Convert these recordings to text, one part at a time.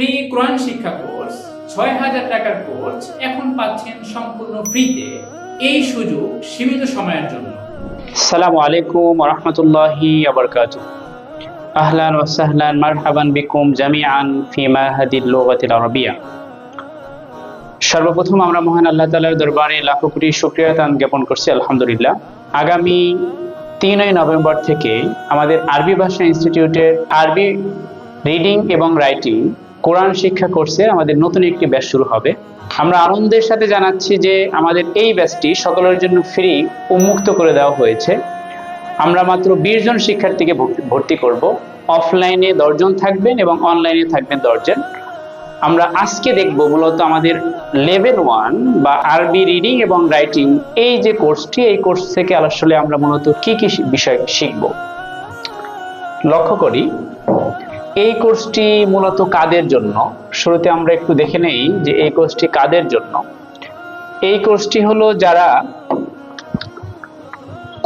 Free কোরআন শিক্ষা course ছয় হাজার টাকার কোর্স এখন পাচ্ছেন সম্পূর্ণ ফ্রিতে এই সুযোগ সীমিত সময়ের জন্য। আসসালামু আলাইকুম রহমতুল্লাহি আহলান ওয়াসাহলান মারহাবান বিকুম জামিআন ফি মাহাদিল লুগাতিল আরবিয়া। সর্বপ্রথম আমরা মহান আল্লাহ তাআলার দরবারে লাখো কোটি শুকরিয়া জ্ঞাপন করছি, আলহামদুলিল্লাহ। আগামী তিনই নভেম্বর থেকে আমাদের আরবি ভাষা ইনস্টিটিউটের আরবি রিডিং এবং রাইটিং কোরআন শিক্ষা কোর্সে আমাদের নতুন একটি ব্যাচ শুরু হবে। আমরা আনন্দের সাথে জানাচ্ছি যে আমাদের এই ব্যাচটি সকলের জন্য ফ্রি উন্মুক্ত করে দেওয়া হয়েছে। আমরা মাত্র বিশ জন শিক্ষার্থীকে ভর্তি করব। অফলাইনে দশজন থাকবেন এবং অনলাইনে থাকবেন দশজন। আমরা আজকে দেখব মূলত আমাদের লেভেল ওয়ান বা আরবি রিডিং এবং রাইটিং এই যে কোর্সটি, এই কোর্স থেকে আসলে আমরা মূলত কি কি বিষয় শিখব। লক্ষ্য করি এই কোর্সটি মূলত কাদের জন্য? শুরুতে আমরা একটু দেখে নেই যে এই কোর্সটি কাদের জন্য। এই কোর্সটি হলো যারা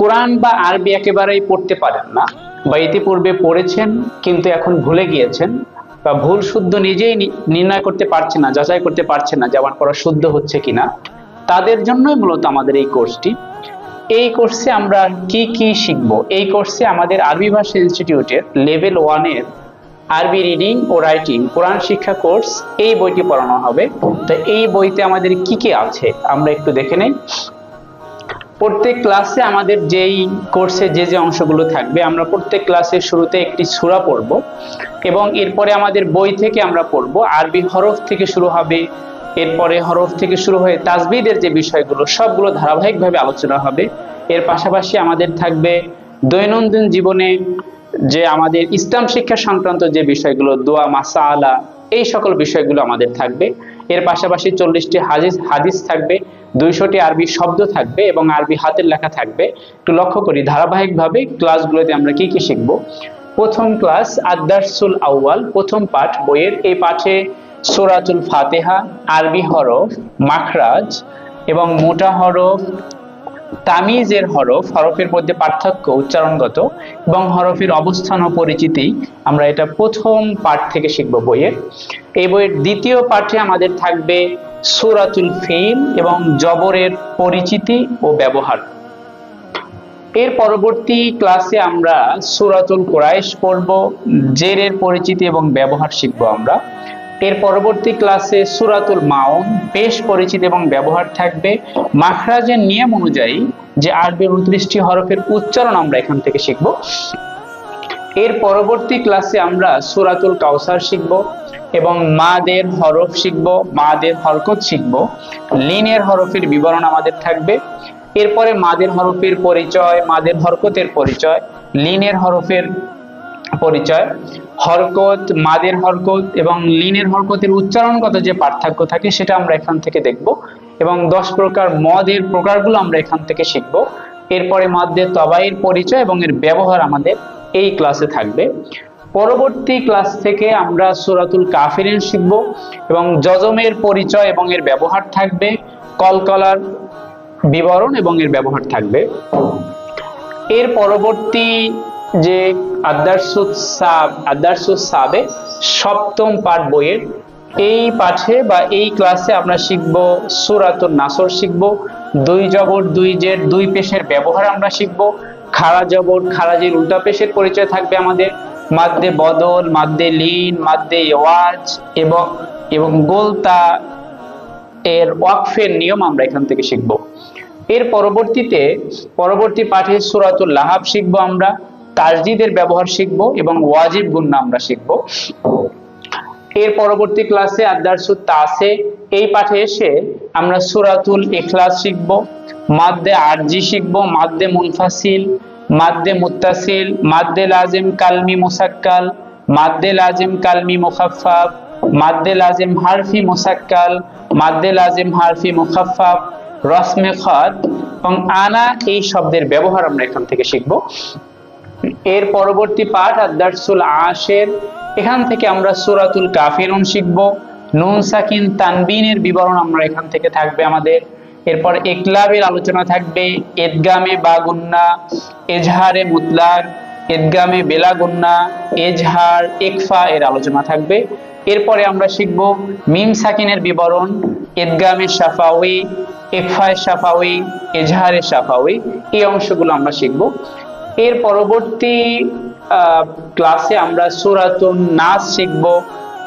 কোরআন বা আরবি একেবারেই পড়তে পারেন না বা ইতিপূর্বে পড়েছেন কিন্তু এখন ভুলে গিয়েছেন বা ভুল শুদ্ধ নিজেই নির্ণয় করতে পারছে না, যাচাই করতে পারছে না যে আমার পড়া শুদ্ধ হচ্ছে কিনা, তাদের জন্যই মূলত আমাদের এই কোর্সটি। এই কোর্সে আমরা কি কি শিখব? এই কোর্সে আমাদের আরবি ভাষা ইনস্টিটিউটের লেভেল ওয়ানের আরবি রিডিং ও রাইটিং কোরআন শিক্ষা কোর্স এই বইটি পড়ানো হবে। তো এই বইতে আমাদের কি কি আছে? আমরা একটু দেখে নেই। প্রত্যেক ক্লাসে আমাদের যেই কোর্সে যে যে অংশগুলো থাকবে, আমরা প্রত্যেক ক্লাসের শুরুতে একটি সূরা পড়ব এবং এরপরে আমাদের বই থেকে আমরা পড়ব। আরবি হরফ থেকে শুরু হবে, এরপরে হরফ থেকে শুরু হয়ে তাজবিদের যে বিষয়গুলো, সবগুলো ধারাবাহিকভাবে আলোচনা হবে। এর পাশাপাশি আমাদের থাকবে দৈনন্দিন জীবনে যে আমাদের ইসলাম শিক্ষা সংক্রান্ত যে বিষয়গুলো, দোয়া মাসা আলা এই সকল বিষয়গুলো আমাদের থাকবে। এর পাশাপাশি চল্লিশটি হাদিস হাদিস থাকবে, দুইশোটি আরবি শব্দ থাকবে এবং আরবি হাতের লেখা থাকবে। একটু লক্ষ্য করি, ধারাবাহিকভাবে ক্লাসগুলোতে আমরা কি কি শিখব? প্রথম ক্লাস আদারসুল আউয়াল, প্রথম পাঠ বইয়ের। এই পাঠে সুরাতুল ফাতেহা, আরবি হরফ, মাখরাজ এবং মোটা হরফ তামিজের হরফ, হরফের মধ্যে পার্থক্য উচ্চারণগত এবং হরফের অবস্থান ও পরিচিতি আমরা এটা প্রথম পাঠ থেকে শিখব বইয়ের। এই বইয়ের দ্বিতীয় পাঠে আমাদের থাকবে সুরাতুল ফিল এবং জবরের পরিচিতি ও ব্যবহার। এর পরবর্তী ক্লাসে আমরা সুরাতুল কোরাইশ পড়ব, জেরের পরিচিতি এবং ব্যবহার শিখব আমরা। এর পরবর্তী ক্লাসে সুরাতুল মাউন পেশ পরিচিতি এবং ব্যবহার থাকবে। মাখরাজের নিয়ম অনুযায়ী যে আরবি উনত্রিশটি হরফের উচ্চারণ আমরা এখান থেকে শিখব। এর পরবর্তী ক্লাসে আমরা সুরাতুল কাউসার শিখব এবং মাদের হরফ শিখব, মাদের হরকত শিখব। লিনের হরফের বিবরণ আমাদের থাকবে। এরপরে মাদের হরফের পরিচয়, মাদের হরকতের পরিচয়, লিনের হরফের পরিচয়, হরকত, মাদের হরকত এবং লিনের হরকতের উচ্চারণগত যে পার্থক্য থাকে সেটা আমরা এখান থেকে দেখব এবং দশ প্রকার মদের প্রকারগুলো আমরা এখান থেকে শিখব। এরপরে মাদের তবাইয়ের পরিচয় এবং এর ব্যবহার আমাদের এই ক্লাসে থাকবে। পরবর্তী ক্লাস থেকে আমরা সুরাতুল কাফিরিন শিখব এবং জজমের পরিচয় এবং এর ব্যবহার থাকবে, কলকলার বিবরণ এবং এর ব্যবহার থাকবে। এর পরবর্তী যে সাব সপ্তম পাঠ বইয়ের এই পাঠে বা এই ক্লাসে আমরা শিখব সুরাতুল নাসর শিখব, দুই জবর, দুই জের, দুই পেশের ব্যবহার আমরা শিখব, খাড়া জবর খারাজের উল্টা পেশের পরিচয় থাকবে আমাদের, মাদ্দে বদল, মাদ্দে লিন, মাদ্দে ওয়াজ এবং এবং গোলতা এর ওয়াকফের নিয়ম আমরা এখান থেকে শিখব। এর পরবর্তীতে, পরবর্তী পাঠে সুরাতুল লাহাব শিখব আমরা তাসজিদের ব্যবহার শিখব এবং ওয়াজিব গুন্না আমরা শিখব। এর পরবর্তী ক্লাসে আদারসুত তাসে, এই পাঠে এসে আমরা সুরাতুল ইখলাস শিখব, মাদ্দে আরজি শিখব, মাদ্দে মুনফাসিল, মাদ্দে মুত্তাসিল, মাদ্দে লাজিম কালমি মুসাক্কাল, মাদ্দে লাজিম কালমি মুখাফফাফ, মাদ্দে লাজিম হারফি মুসাক্কাল, মাদ্দে লাজিম হারফি মুখাফফাফ, রসমে খত, এবং আনা এই শব্দের ব্যবহার আমরা এখান থেকে শিখব। এর পরবর্তী পাঠ আদারসুল আশের। এখান থেকে আমরা সুরাতুল কাফিরুন শিখব। নুন, সাকিন, তানবিনের বিবরণ আমরা এখান থেকে থাকবে আমাদের। এরপর একলাবের আলোচনা থাকবে। এদগামে বা গুন্না এজহারে মুতলাক এদগামে বেলাগুন্না, এজহার, একফা এর আলোচনা থাকবে। এরপরে আমরা শিখব মিম, সাকিনের বিবরণ, এদগামে সাফাউই একফায় সাফাউই এজহারে সাফাউই এই অংশগুলো আমরা শিখব। এর পরবর্তী ক্লাসে আমরা সুরাতুন নাচ শিখব,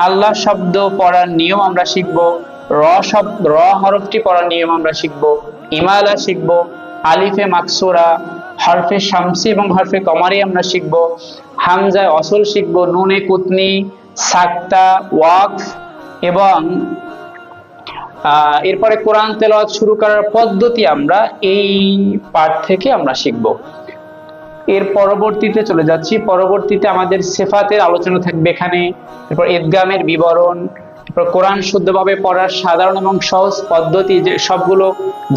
আল্লাহ শব্দ পড়ার নিয়ম আমরা শিখব, র শব্দ র হরফটি পড়ার নিয়ম আমরা শিখব, ইমালা শিখব, আলিফে মাকসুরা, হরফে শামসি এবং হরফে কমারি আমরা শিখব, হামজায় অসল শিখব, নুনে কুতনি, সাক্তা, ওয়াকফ এবং এরপরে কোরআন তেলাওয়াত শুরু করার পদ্ধতি আমরা এই পাঠ থেকে আমরা শিখব। এর পরবর্তীতে চলে যাচ্ছি। পরবর্তীতে আমাদের সেফাতের আলোচনা থাকবে এখানে। এরপর ঈদগামের বিবরণ কোরআন শুদ্ধভাবে পড়ার সাধারণ এবং সহজ পদ্ধতি যে সবগুলো,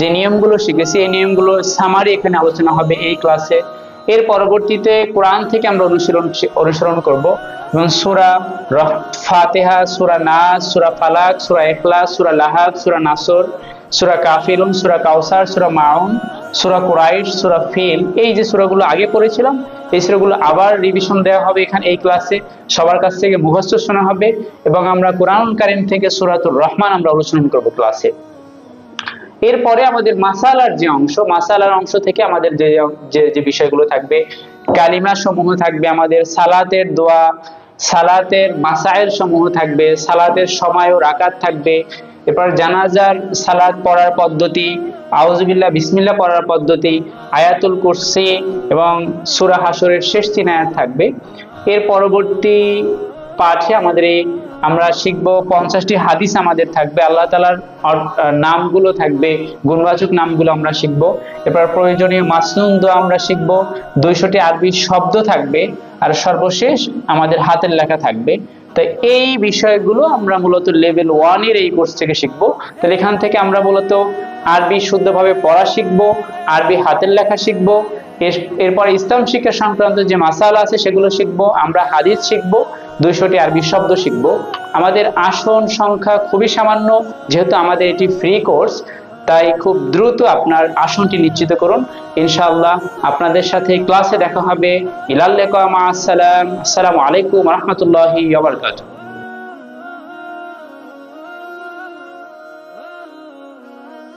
যে নিয়মগুলো শিখেছি, এই নিয়মগুলো সামারি এখানে আলোচনা হবে এই ক্লাসে এর পরবর্তীতে কোরআন থেকে আমরা অনুশীলন অনুসরণ করব। এবং সুরা ফাতেহা, সুরা নাস, সুরা ফালাক, সুরা এখলাস সুরা লাহাক সুরা নাসর, সুরা কাফিরুন সুরা কাউসার সুরা মাউন সুরা কুরাইশ, সুরা ফিল, এই যে সুরাগুলো আগে পড়েছিলাম, এই সুরাগুলো আবার রিভিশন দেওয়া হবে এখানে এই ক্লাসে সবার কাছ থেকে মুখস্থ শোনা হবে এবং আমরা কোরআন কারিম থেকে সুরাতুর রহমান আমরা অনুসরণ করব ক্লাসে এরপরে আমাদের মাসালার যে অংশ, মাসালার অংশ থেকে আমাদের যে যে বিষয়গুলো থাকবে, কালিমা সমূহ থাকবে আমাদের, সালাতের দোয়া, সালাতের মাসাইল সমূহ থাকবে, সালাতের সময় ও রাকাত থাকবে, এরপর জানাজার সালাত পড়ার পদ্ধতি আউজবিল্লাহ বিসমিল্লা পড়ার পদ্ধতি, আয়াতুল কুরসি এবং সুরা হাসরের শেষ তিন আয়াত থাকবে। এর পরবর্তী পাঠে আমাদের এই আমরা শিখব পঞ্চাশটি হাদিস আমাদের থাকবে, আল্লাহ তালার নামগুলো থাকবে, গুণবাচক নামগুলো আমরা শিখব। এরপর প্রয়োজনীয় মাসনুন দোয়া আমরা শিখব, দুইশোটি আরবি শব্দ থাকবে, আর সর্বশেষ আমাদের হাতের লেখা থাকবে। তো এই বিষয়গুলো আমরা মূলত লেভেল ওয়ানের এই কোর্স থেকে শিখব। তাহলে এখান থেকে আমরা মূলত আরবি শুদ্ধভাবে পড়া শিখব, আরবি হাতের লেখা শিখব, এর- এরপরে ইসলাম শিক্ষা সংক্রান্ত যে মাসালা আছে সেগুলো শিখব, আমরা হাদিস শিখব, দুইশোটি আরবি শব্দ শিখব। আমাদের আসন সংখ্যা খুবই সামান্য, যেহেতু আমাদের এটি ফ্রি কোর্স তাই খুব দ্রুত আপনার আসনটি নিশ্চিত করুন। ইনশাআল্লাহ আপনাদের সাথে ক্লাসে দেখা হবে। ইলাল্লাহ আসসালাম আসসালামু আলাইকুম রহমতুল্লাহি